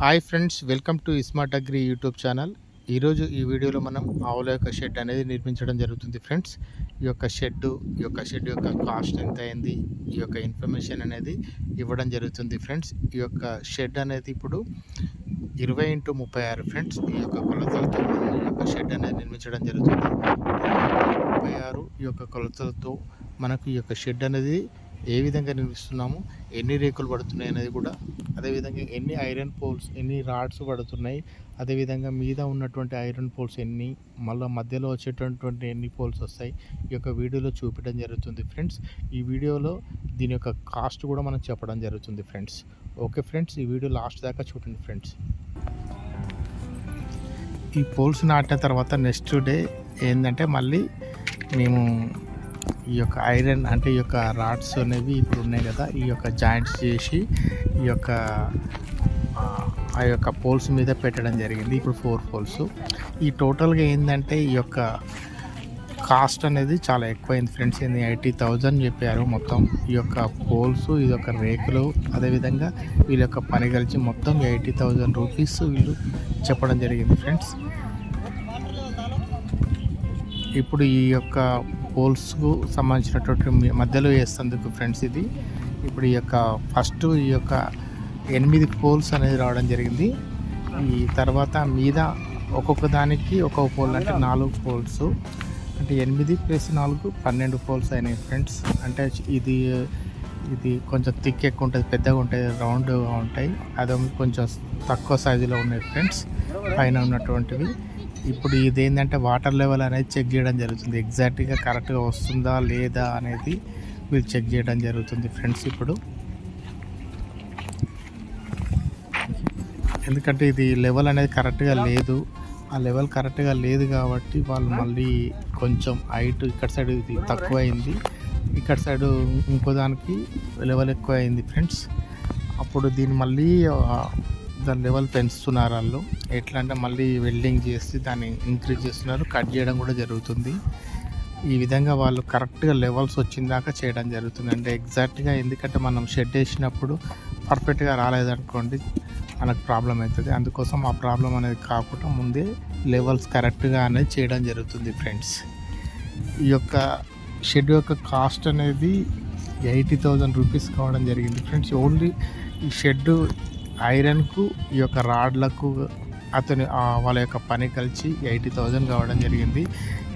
Hi friends welcome to smart agri YouTube channel. ఈరోజు ఈ వీడియోలో మనం ఆవుల యొక్క షెడ్ అనేది నిర్మించడం జరుగుతుంది ఫ్రెండ్స్. ఈ యొక్క షెడ్ ఈ యొక్క షెడ్ యొక్క కాస్ట్ ఎంత అయింది ఈ యొక్క ఇన్ఫర్మేషన్ అనేది ఇవ్వడం జరుగుతుంది ఫ్రెండ్స్. ఈ యొక్క షెడ్ అనేది ఇప్పుడు ఇరవై ఇంటూ ముప్పై ఆరు ఫ్రెండ్స్. ఈ యొక్క కొలతలతో ఈ యొక్క షెడ్ అనేది నిర్మించడం జరుగుతుంది. ముప్పై ఆరు ఈ యొక్క కొలతలతో మనకు ఈ యొక్క షెడ్ అనేది ఏ విధంగా నిర్మిస్తున్నాము ఎన్ని రేకులు పడుతున్నాయి అనేది కూడా అదేవిధంగా ఎన్ని ఐరన్ పోల్స్ ఎన్ని రాడ్స్ పడుతున్నాయి అదేవిధంగా మీద ఉన్నటువంటి ఐరన్ పోల్స్ ఎన్ని మళ్ళీ మధ్యలో వచ్చేటటువంటి ఎన్ని పోల్స్ వస్తాయి ఈ యొక్క వీడియోలో చూపించడం జరుగుతుంది ఫ్రెండ్స్ ఈ వీడియోలో దీని యొక్క కాస్ట్ కూడా మనం చెప్పడం జరుగుతుంది ఫ్రెండ్స్ ఓకే ఫ్రెండ్స్ ఈ వీడియో లాస్ట్ దాకా చూడండి ఫ్రెండ్స్ ఈ పోల్స్ నాటిన తర్వాత నెక్స్ట్ డే ఏంటంటే మళ్ళీ మేము ఈ యొక్క ఐరన్ అంటే ఈ యొక్క రాడ్స్ అనేవి ఇప్పుడు ఉన్నాయి కదా ఈ యొక్క జాయింట్స్ చేసి ఈ యొక్క ఆ, యొక్క పోల్స్ మీద పెట్టడం జరిగింది. ఇప్పుడు ఫోర్ పోల్స్. ఈ టోటల్గా ఏంటంటే ఈ యొక్క కాస్ట్ అనేది చాలా ఎక్కువైంది ఫ్రెండ్స్. ఏంది? ఎయిటీ థౌజండ్ చెప్పారు మొత్తం. ఈ యొక్క పోల్స్ ఇది యొక్క రేకులు అదేవిధంగా వీళ్ళ యొక్క పని కలిసి మొత్తం ఎయిటీ థౌజండ్ రూపీస్ వీళ్ళు చెప్పడం జరిగింది ఫ్రెండ్స్. ఇప్పుడు ఈ యొక్క పోల్స్కు సంబంధించినటువంటి మధ్యలో వేస్తందుకు ఫ్రెండ్స్ ఇది. ఇప్పుడు ఈ యొక్క ఫస్ట్ ఈ యొక్క ఎనిమిది పోల్స్ అనేది రావడం జరిగింది. ఈ తర్వాత మీద ఒక్కొక్క దానికి ఒక్కొక్క పోల్ అంటే నాలుగు పోల్స్. అంటే ఎనిమిది ప్లస్ నాలుగు పన్నెండు పోల్స్ అయినాయి ఫ్రెండ్స్. అంటే ఇది ఇది కొంచెం థిక్ ఎక్కువ ఉంటుంది పెద్దగా ఉంటుంది రౌండ్గా ఉంటాయి. అదే కొంచెం తక్కువ సైజులో ఉన్నాయి ఫ్రెండ్స్. పైన ఉన్నటువంటివి. ఇప్పుడు ఇది ఏంటంటే వాటర్ లెవెల్ అనేది చెక్ చేయడం జరుగుతుంది. ఎగ్జాక్ట్గా కరెక్ట్గా వస్తుందా లేదా అనేది వీళ్ళు చెక్ చేయడం జరుగుతుంది ఫ్రెండ్స్ ఇప్పుడు. ఎందుకంటే ఇది లెవెల్ అనేది కరెక్ట్గా లేదు. ఆ లెవెల్ కరెక్ట్గా లేదు కాబట్టి వాళ్ళు మళ్ళీ కొంచెం హైట్ ఇక్కడ సైడ్ ఇది తక్కువ అయింది ఇక్కడ సైడ్ ఇంకో దానికి లెవెల్ ఎక్కువ అయింది ఫ్రెండ్స్. అప్పుడు దీన్ని మళ్ళీ దాని లెవెల్ పెంచుతున్నారు వాళ్ళు. ఎట్లా అంటే మళ్ళీ వెల్డింగ్ చేసి దాన్ని ఇంక్రీజ్ చేస్తున్నారు కట్ చేయడం కూడా జరుగుతుంది. ఈ విధంగా వాళ్ళు కరెక్ట్గా లెవెల్స్ వచ్చిన దాకా చేయడం జరుగుతుంది. అంటే ఎగ్జాక్ట్గా ఎందుకంటే మనం షెడ్ వేసినప్పుడు పర్ఫెక్ట్గా రాలేదనుకోండి మనకు ప్రాబ్లం అవుతుంది. అందుకోసం ఆ ప్రాబ్లం అనేది కాకుండా ముందే లెవెల్స్ కరెక్ట్గా అనేది చేయడం జరుగుతుంది ఫ్రెండ్స్ ఈ యొక్క షెడ్ యొక్క కాస్ట్ అనేది ఎయిటీ థౌజండ్ రూపీస్ కావడం జరిగింది ఫ్రెండ్స్ ఓన్లీ ఈ షెడ్ ఐరన్కు ఈ యొక్క రాడ్లకు అతని వాళ్ళ యొక్క పని కలిసి ఎయిటీ థౌజండ్ కావడం జరిగింది.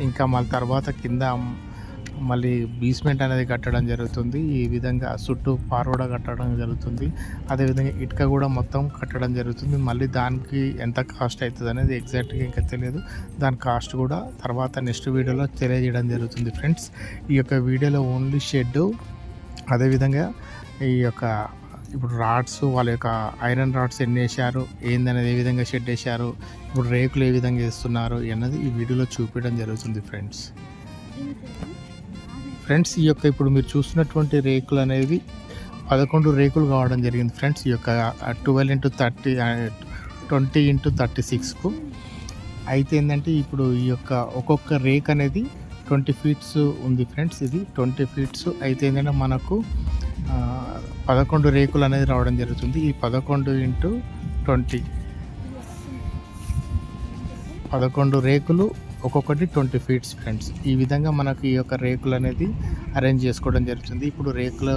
ఇంకా మళ్ళీ తర్వాత కింద మళ్ళీ బీస్మెంట్ అనేది కట్టడం జరుగుతుంది. ఈ విధంగా చుట్టూ పార్వడ కట్టడం జరుగుతుంది. అదేవిధంగా ఇటుక కూడా మొత్తం కట్టడం జరుగుతుంది. మళ్ళీ దానికి ఎంత కాస్ట్ అవుతుంది అనేది ఎగ్జాక్ట్గా ఇంకా తెలియదు. దాని కాస్ట్ కూడా తర్వాత నెక్స్ట్ వీడియోలో తెలియజేయడం జరుగుతుంది ఫ్రెండ్స్. ఈ యొక్క వీడియోలో ఓన్లీ షెడ్ అదేవిధంగా ఈ యొక్క ఇప్పుడు రాడ్స్ వాళ్ళ యొక్క ఐరన్ రాడ్స్ ఎన్ని వేశారు? ఏందనేది ఏ విధంగా షెడ్ వేశారు? ఇప్పుడు రేకులు ఏ విధంగా వేస్తున్నారు? అన్నది ఈ వీడియోలో చూపించడం జరుగుతుంది ఫ్రెండ్స్ ఫ్రెండ్స్ ఈ యొక్క ఇప్పుడు మీరు చూస్తున్నటువంటి రేకులు అనేది పదకొండు రేకులు కావడం జరిగింది ఫ్రెండ్స్ ఈ యొక్క twelve into thirty twenty into thirty సిక్స్కు అయితే ఏంటంటే ఇప్పుడు ఈ యొక్క ఒక్కొక్క రేక్ అనేది ట్వంటీ ఫీట్స్ ఉంది ఫ్రెండ్స్ ఇది ట్వంటీ ఫీట్స్ అయితే ఏంటంటే మనకు పదకొండు రేకులు అనేది రావడం జరుగుతుంది. ఈ పదకొండు ఇంటూ ట్వంటీ. పదకొండు రేకులు ఒక్కొక్కటి ట్వంటీ ఫీట్స్ ఫ్రెండ్స్. ఈ విధంగా మనకు ఈ యొక్క రేకులు అనేది అరేంజ్ చేసుకోవడం జరుగుతుంది. ఇప్పుడు రేకుల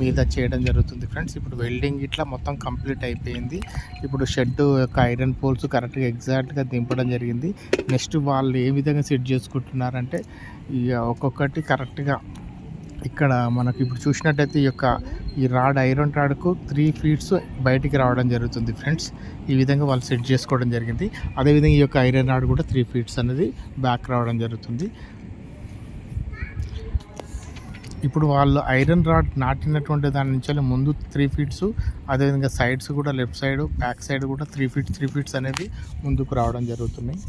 మీద చేయడం జరుగుతుంది ఫ్రెండ్స్. ఇప్పుడు వెల్డింగ్ ఇట్లా మొత్తం కంప్లీట్ అయిపోయింది. ఇప్పుడు షెడ్ యొక్క ఐరన్ పోల్స్ కరెక్ట్గా ఎగ్జాక్ట్గా దింపడం జరిగింది. నెక్స్ట్ వాళ్ళు ఏ విధంగా సెట్ చేసుకుంటున్నారంటే ఇక ఒక్కొక్కటి కరెక్ట్గా ఇక్కడ మనకి ఇప్పుడు చూసినట్టయితే ఈ యొక్క ఈ రాడ్ ఐరన్ రాడ్కు త్రీ ఫీట్స్ బయటికి రావడం జరుగుతుంది ఫ్రెండ్స్. ఈ విధంగా వాళ్ళు సెట్ చేసుకోవడం జరిగింది. అదేవిధంగా ఈ యొక్క ఐరన్ రాడ్ కూడా త్రీ ఫీట్స్ అనేది బ్యాక్ రావడం జరుగుతుంది. ఇప్పుడు వాళ్ళు ఐరన్ రాడ్ నాటినటువంటి దాని నుంచి ముందు త్రీ ఫీట్స్ అదేవిధంగా సైడ్స్ కూడా లెఫ్ట్ సైడ్ బ్యాక్ సైడ్ కూడా త్రీ ఫీట్స్ త్రీ ఫీట్స్ అనేది ముందుకు రావడం జరుగుతున్నాయి.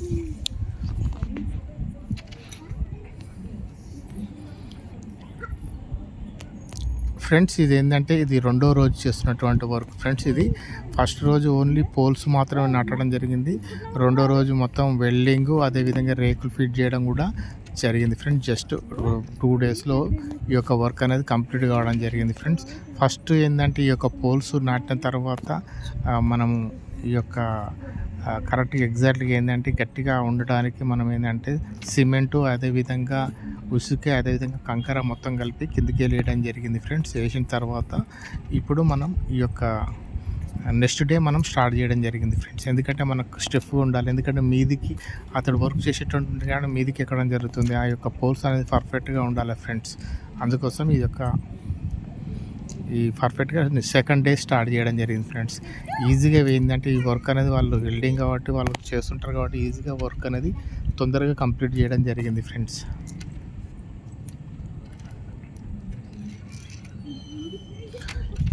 ఫ్రెండ్స్ ఇది ఏంటంటే ఇది రెండో రోజు చేస్తున్నటువంటి వర్క్ ఫ్రెండ్స్ ఇది. ఫస్ట్ రోజు ఓన్లీ పోల్స్ మాత్రమే నాటడం జరిగింది. రెండో రోజు మొత్తం వెల్డింగ్ అదేవిధంగా రేకులు ఫిట్ చేయడం కూడా జరిగింది ఫ్రెండ్స్. జస్ట్ టూ డేస్లో ఈ యొక్క వర్క్ అనేది కంప్లీట్ కావడం జరిగింది ఫ్రెండ్స్. ఫస్ట్ ఏంటంటే ఈ యొక్క పోల్స్ నాటిన తర్వాత మనం ఈ యొక్క కరెక్ట్గా ఎగ్జాక్ట్గా ఏంటంటే గట్టిగా ఉండడానికి మనం ఏంటంటే సిమెంటు అదేవిధంగా ఉసుక అదేవిధంగా కంకర మొత్తం కలిపి కిందికి వేయడం జరిగింది ఫ్రెండ్స్. వేసిన తర్వాత ఇప్పుడు మనం ఈ యొక్క నెక్స్ట్ డే మనం స్టార్ట్ చేయడం జరిగింది ఫ్రెండ్స్. ఎందుకంటే మనకు స్టెఫ్ ఉండాలి. ఎందుకంటే మీదికి అతడు వర్క్ చేసేటువంటి కానీ మీదికి ఎక్కడం జరుగుతుంది. ఆ యొక్క పోల్స్ అనేది పర్ఫెక్ట్గా ఉండాలి ఫ్రెండ్స్. అందుకోసం ఈ యొక్క ఈ పర్ఫెక్ట్గా సెకండ్ డే స్టార్ట్ చేయడం జరిగింది ఫ్రెండ్స్. ఈజీగా ఏంటంటే ఈ వర్క్ అనేది వాళ్ళు వెల్డింగ్ కాబట్టి వాళ్ళు చేస్తుంటారు కాబట్టి ఈజీగా వర్క్ అనేది తొందరగా కంప్లీట్ చేయడం జరిగింది ఫ్రెండ్స్.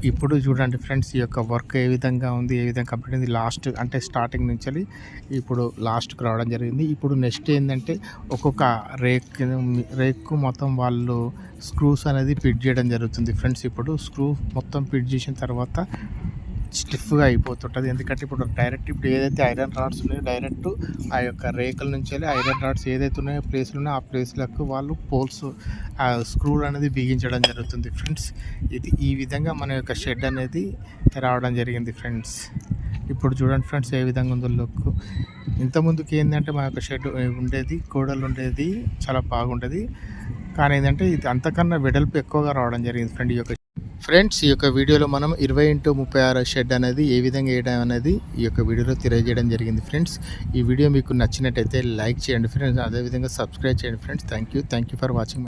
ఇప్పుడు చూడండి ఫ్రెండ్స్ ఈ యొక్క వర్క్ ఏ విధంగా ఉంది ఏ విధంగా కంప్లీట్ అయింది? లాస్ట్ అంటే స్టార్టింగ్ నుంచి ఇప్పుడు లాస్ట్కి రావడం జరిగింది. ఇప్పుడు నెక్స్ట్ ఏంటంటే ఒక్కొక్క రేక్ రేక్కు మొత్తం వాళ్ళు స్క్రూస్ అనేది ఫిట్ చేయడం జరుగుతుంది. ఫ్రెండ్స్ ఇప్పుడు స్క్రూ మొత్తం ఫిట్ చేసిన తర్వాత స్టిఫ్గా అయిపోతుంటుంది. ఎందుకంటే ఇప్పుడు డైరెక్ట్ ఇప్పుడు ఏదైతే ఐరన్ రాడ్స్ ఉన్నాయో డైరెక్ట్ ఆ యొక్క రేకుల నుంచి వెళ్ళి ఐరన్ రాడ్స్ ఏదైతే ఉన్నాయో ప్లేస్లు ఉన్నాయో ఆ ప్లేస్లకు వాళ్ళు పోల్స్ ఆ స్క్రూలు అనేది బిగించడం జరుగుతుంది ఫ్రెండ్స్. ఇది ఈ విధంగా మన యొక్క షెడ్ అనేది రావడం జరిగింది ఫ్రెండ్స్. ఇప్పుడు చూడండి ఫ్రెండ్స్ ఏ విధంగా ఉందో లుక్. ఇంతకుముందుకి ఏంటంటే మా యొక్క షెడ్ ఉండేది గోడలు ఉండేది చాలా బాగుండేది. కానీ ఏంటంటే ఇది అంతకన్నా వెడల్పు ఎక్కువగా రావడం జరిగింది ఫ్రెండ్ ఈ యొక్క ఫ్రెండ్స్ ఈ యొక్క వీడియోలో మనం ఇరవై ఇంటూ ముప్పై ఆరు షెడ్ అనేది ఏ విధంగా వేయడం అనేది ఈ యొక్క వీడియోలో తెలియజేయడం జరిగింది ఫ్రెండ్స్. ఈ వీడియో మీకు నచ్చినట్టయితే లైక్ చేయండి ఫ్రెండ్స్ అదేవిధంగా సబ్స్క్రైబ్ చేయండి friends. Thank you thank you for watching